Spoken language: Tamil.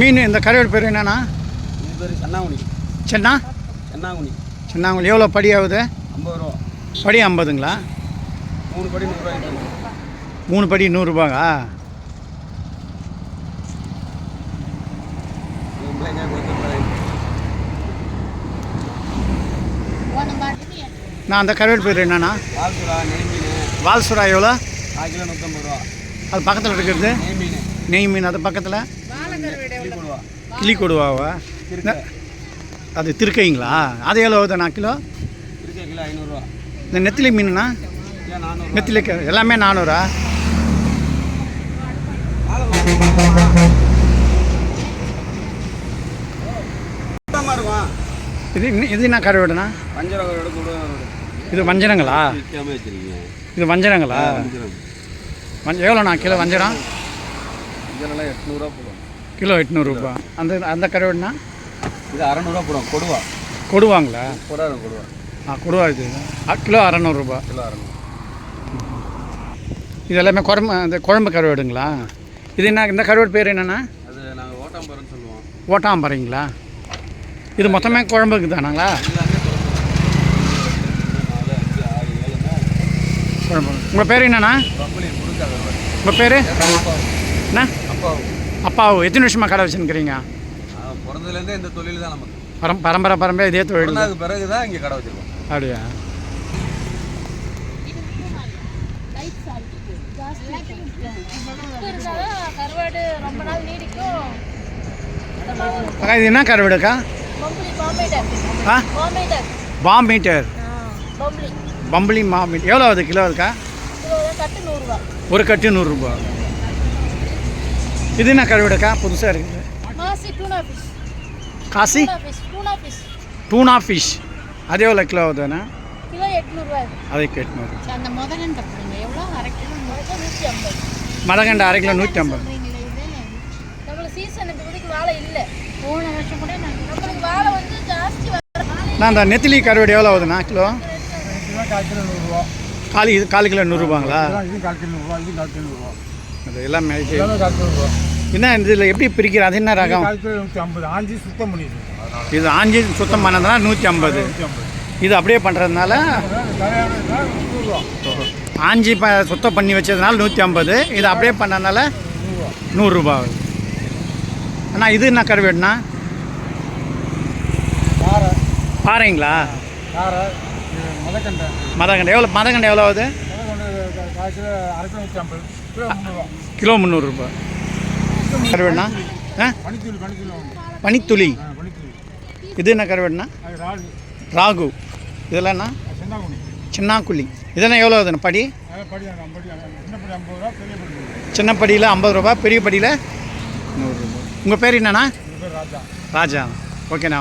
மீன்? இந்த கரையோட பேர் என்னண்ணா? இது பேர் சென்னாங்குனி சென்னா? சென்னாங்குனி சென்னாங்குழி எவ்வளோ படி ஆகுது? ஐம்பது ரூபா. படி ஐம்பதுங்களா? மூணு படி நூறுரூவாய்க்கு மூணு படி கொடுத்துருப்பாரு நான் அந்த கரையோட பேர் என்னண்ணா? வாழ்த்துடா நெய் மீன். வால் சுறா எவ்வளோ அது பக்கத்தில் இருக்கிறது? நெய் மீன். அது பக்கத்தில்? கிளி கிளி கொடுவாவா அது திருக்கைங்களா? அது எவ்வளோ ஆகுதுண்ணா கிலோ? கிலோ ஐநூறுரூவா இந்த நெத்திலி மீனுண்ணா? நெத்திலி எல்லாமே நானூறா? இது இது என்ன கூட இது வஞ்சரங்களா? இது வஞ்சரங்களா? வஞ்ச எவ்வளோண்ணா கிலோ வஞ்சரம்? எட்நூறுரூவா போடும். கிலோ எட்நூறுரூபா அந்த அந்த கரையோடுண்ணா இது அறநூறுவா போடும் கொடுவா. கொடுவாங்களா? கொடா கொடுவா. ஆ கொடுவா இது. கிலோ அறநூறுபா கிலோ அறநூறு. இது எல்லாமே குழம்பு அந்த குழம்பு கருவாடுங்களா? இது என்ன இந்த கருவாடு பேர் என்னென்னா அது நாங்கள் ஓட்டாம்பரம்னு சொல்லுவோம். ஓட்டாம்பறைங்களா? இது மொத்தமே குழம்புக்கு தானாங்களா? குழம்பு உங்கள் பேர் என்னண்ணா? உங்கள் பேர்? அப்பா என்ன? அப்பா அப்பாவு எத்தனை வருஷமாக கடை வச்சுருக்கிறீங்க? பிறந்ததுலேருந்தே இந்த தொழில் தான் நமக்கு. பரம் பரம்பரை பரம்பரை இதே தொழில் பிறந்ததுக்கு பிறகு தான் இங்கே கடை வச்சிருக்கோம். அப்படியா? கருவாடு ரொம்ப நாள் நீடிக்கும் அக்கா இது என்ன கருவாடுக்கா ஆ? பாம்பே டக் பாம் மீட்டர் பம்பளி பம்பளி மா மீட் எவ்வளோ கிலோ இருக்கா ஒரு கட்டு நூறுரூபா. இது என்ன கருவாடுக்கா புதுசாக இருக்குது காசி டூனா ஃபிஷ் அது எவ்வளோ கிலோ ஆகுதுண்ணா கிலோ எட்நூறுரூவா அதுக்கு எட்நூறு அந்த எவ்வளோ அரை கிலோ நூற்றி ஐம்பது மரகண்டை அரை கிலோ நூற்றி ஐம்பது சொல்கிறீங்களே இது நம்மளுக்கு சீசன் இப்போதைக்கு வாழை இல்லை போன வருஷம் கூட நாங்கள் நம்மளுக்கு வாழை வந்து ஜாஸ்தி வர நான் அந்த நெத்திலி கருவாடு எவ்வளோ ஆகுதுண்ணா கிலோ கிலோ கால் கிலோ நூறுரூவா காலி இது கால் கிலோ நூறுரூபாங்களா இது கால் கிலோ நூறுரூவா இது கால் கிலோ நூறுரூவா அது எல்லாமே என்ன இதில் எப்படி பிரிக்கிற அது என்ன ரகம் நூற்றி ஐம்பது ஆஞ்சி சுத்தம் பண்ணிடுவோம் அதனால இது ஆஞ்சி சுத்தம் பண்ணதுனால நூற்றி ஐம்பது இது அப்படியே பண்ணுறதுனால ஆஞ்சி ப சுத்தம் பண்ணி வச்சதுனால நூற்றி ஐம்பது இது அப்படியே பண்ணதுனால நூறுரூபா ஆகுது அண்ணா இது என்ன கருவேடுண்ணா காரை பாறைங்களா மதக்கண்டை மதகண்டை எவ்வளோ மதகண்டை எவ்வளோ ஆகுது மதக்கண்டை அரை கிலோ நூற்றி ஐம்பது கிலோ முந்நூறுரூபா கருவேடுண்ணா ஆ? பனித்தூள். இது என்ன கருவேடுண்ணா அது ராகு. ராகு இதெல்லாம் சின்னாக்குழி. இதெல்லாம் எவ்வளோ ஆகுதுண்ணா படி? சின்ன படியில் ஐம்பது ரூபா பெரிய படியில் நூறுரூபா உங்கள் பேர் என்னண்ணா? இது பேர் ராஜா. ராஜா. ஓகேண்ணா.